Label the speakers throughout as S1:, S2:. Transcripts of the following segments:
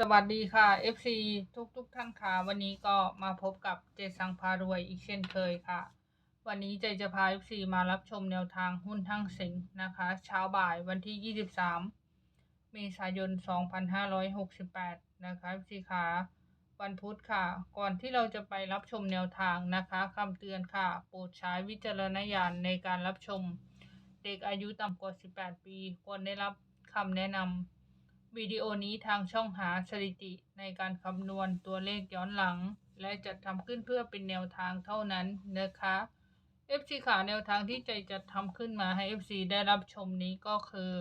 S1: สวัสดีค่ะ FC ทุกทุกๆท่านค่ะ วันนี้ก็มาพบกับเจสังพารวยอีกเช่นเคยค่ะ วันนี้เจจะพา FC มารับชมแนวทางหุ้นทั้งสิงห์นะคะ เช้าบ่ายวันที่ 23 เมษายน 2568 นะคะ FC ค่ะ วันพุธค่ะ ก่อนที่เราจะไปรับชมแนวทางนะคะคำเตือนค่ะ โปรดใช้วิจารณญาณในการรับชม เด็กอายุต่ำกว่า 18 ปีควรได้รับคำแนะนำ วิดีโอนี้ทางช่องหาสถิติในการคำนวณตัวเลขย้อนหลัง และจัดทำขึ้นเพื่อเป็นแนวทางเท่านั้นนะคะ FC ขาแนวทางที่ใจจะทำขึ้นมาให้ FC ได้รับชมนี้ก็คือ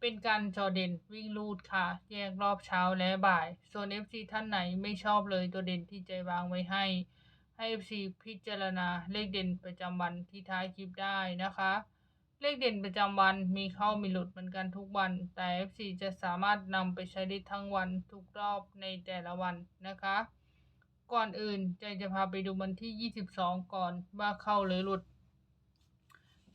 S1: เป็นการจอเด่นวิ่งลูดค่ะ แยกรอบเช้าและบ่าย ส่วน FC ท่านไหนไม่ชอบเลยตัวเด่นที่ใจวางไว้ให้ให้ FC พิจารณาเลขเด่นประจำวันที่ท้ายคลิปได้นะคะ เลขเด่นประจำวันมีเข้ามีหลุดเหมือนกันทุกวัน แต่ FC จะสามารถนำไปใช้ได้ทั้งวันทุกรอบในแต่ละวันนะคะ ก่อนอื่นใจจะพาไปดูวันที่ 22 ก่อนว่าเข้าหรือหลุด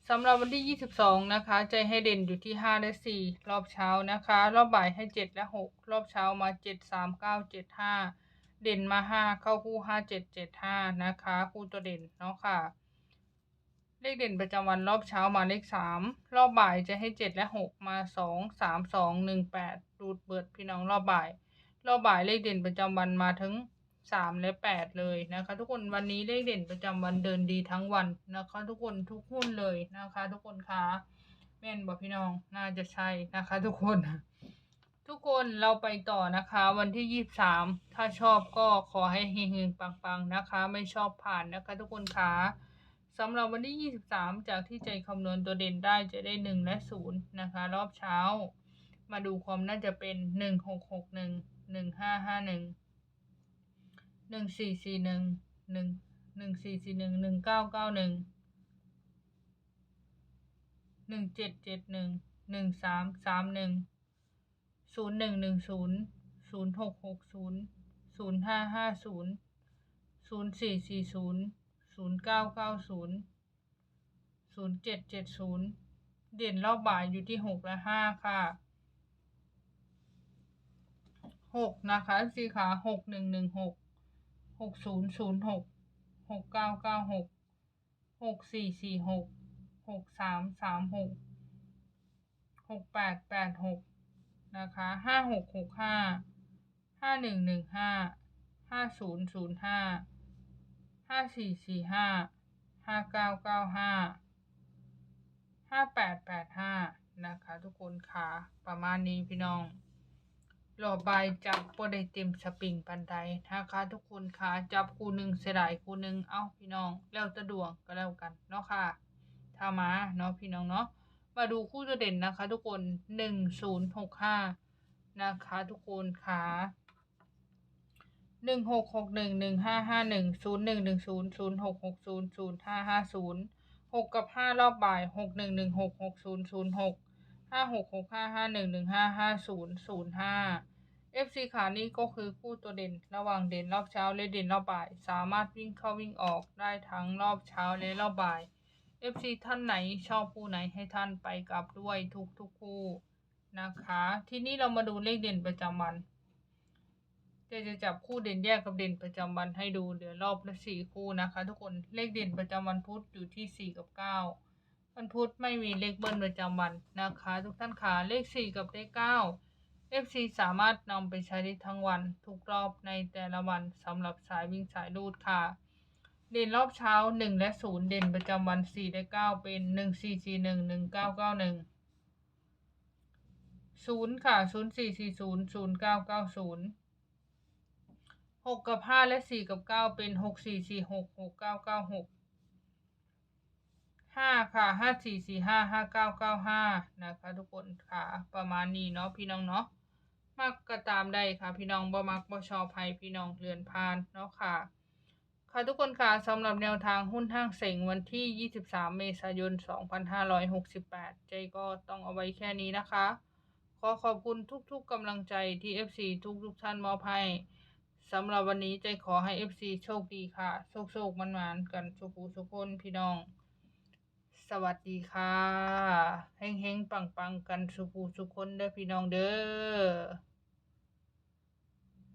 S1: สำหรับวันที่ 22 นะคะ ใจให้เด่นอยู่ที่ 5 และ 4 รอบเช้านะคะ รอบบ่ายให้ 7 และ 6 รอบเช้ามา 7 3 9 7 5 เด่นมา 5 เข้าคู่ 5 7 7 5 นะคะ คู่ตัวเด่นเนาะค่ะ เลขเด่นประจำวันรอบเช้ามาเลขสามรอบบ่ายจะให้เจ็ดและหกมาสองสามสองหนึ่งแปดรูดเบิดพี่น้องรอบบ่าย รอบบ่ายเลขเด่นประจำวันมาถึงสามและแปดเลยนะคะ ทุกคนวันนี้เลขเด่นประจำวันเดินดีทั้งวันนะคะ ทุกคนทุกหุ้นเลยนะคะ ทุกคนคะแม่นบอกพี่น้องน่าจะใช่นะคะ ทุกคนทุกคนเราไปต่อนะคะ วันที่ยี่สามถ้าชอบก็ขอให้เฮงๆปังๆนะคะ ไม่ชอบผ่านนะคะ ทุกคนคะ สำหรับวันที่ 23 จากที่ใจคำนวณตัวเด่นได้จะได้ 1 และ 0 นะคะ รอบเช้า มาดูความน่าจะเป็น 1 6 6 1 1 5 5 1 1 4 4 ศูนย์เก้าเก้าศูนย์ศูนย์เจ็ดเจ็ดศูนย์เด่นรอบบ่ายอยู่ที่หกและห้าค่ะหกนะคะสี่ขาหกหนึ่งหนึ่งหกหกศูนย์ศูนย์หกหกเก้าเก้าหกหกสี่สี่หกหกสามสามหกหกแปดแปดหกนะคะห้าหกหกห้าห้าหนึ่งหนึ่งห้าห้าศูนย์ศูนย์ห้า ห้าสี่สี่ห้าห้าเก้าเก้าห้าห้าแปดแปดห้านะคะ ทุกคนค่ะประมาณนี้พี่น้องรอใบจับโปรได้เต็มสปริงปันใดนะคะ ทุกคนค่ะจับคู่หนึ่งเสียดายคู่หนึ่งเอ้าพี่น้องแล้วแตะดวงก็แล้วกันเนาะค่ะถ้ามาเนาะพี่น้องเนาะมาดูคู่ตัวเด่นนะคะ ทุกคนหนึ่งศูนย์หกห้านะคะ ทุกคนค่ะ หนึ่งหกหกหนึ่งหนึ่งห้าห้าหนึ่งศูนย์หนึ่งหนึ่งศูนย์ศูนย์หกหกศูนย์ศูนย์ห้าห้าศูนย์หกกับห้ารอบบ่ายหกหนึ่งหนึ่งหกหกศูนย์ศูนย์หกห้าหกหกห้าห้าหนึ่งหนึ่งห้าห้าศูนย์ศูนย์ห้าเอฟซีขานี่ก็คือคู่ตัวเด่นระหว่างเด่นรอบเช้าและเด่นรอบบ่าย สามารถวิ่งเข้าวิ่งออกได้ทั้งรอบเช้าและรอบบ่ายเอฟซีท่านไหนชอบคู่ไหนให้ท่านไปกลับด้วยทุกทุกคู่นะคะ ทีนี้เรามาดูเลขเด่นประจำวัน จะจะจับคู่เด่นแยกกับเด่นประจำวันให้ดูเดี๋ยวรอบละสี่คู่นะคะ ทุกคนเลขเด่นประจำวันพุธอยู่ที่สี่กับเก้าวันพุธไม่มีเลขเบิ้ลประจำวันนะคะ ทุกท่านขาเลขสี่กับเลขเก้า FC สามารถนำไปใช้ได้ทั้งวันทุกรอบในแต่ละวันสำหรับสายวิ่งสายรูดค่ะ เด่นรอบเช้าหนึ่งและศูนย์เด่นประจำวันสี่และเก้าเป็นหนึ่งสี่สี่หนึ่งหนึ่งเก้าเก้าหนึ่งศูนย์ค่ะศูนย์สี่สี่ศูนย์ศูนย์เก้าเก้าศูนย์ หกกับห้าและสี่กับเก้าเป็นหกสี่สี่หกหกเก้าเก้าหกห้าค่ะห้าสี่สี่ห้าห้าเก้าเก้าห้านะคะทุกคนค่ะประมาณนี้เนาะพี่น้องเนาะมักก็ตามได้ค่ะ พี่น้องบ่มักบ่ชอบให้พี่น้องเลือนผ่านเนาะค่ะ ค่ะทุกคนค่ะสำหรับแนวทางหุ้นห้างเสงวันที่ 23 เมษายน 2568 ใจก็ต้องเอาไว้แค่นี้นะคะ ขอขอบคุณทุกๆกำลังใจที่ FC ทุกๆท่านมอบให้ สำหรับวันนี้ใจขอให้ FC โชคดีค่ะ โชคโชคมันมานกันสุขูสุขคนพี่น้อง สวัสดีค่ะ เฮงเฮงปังปังกันสุขูสุขคนเด้อพี่น้องเด้อ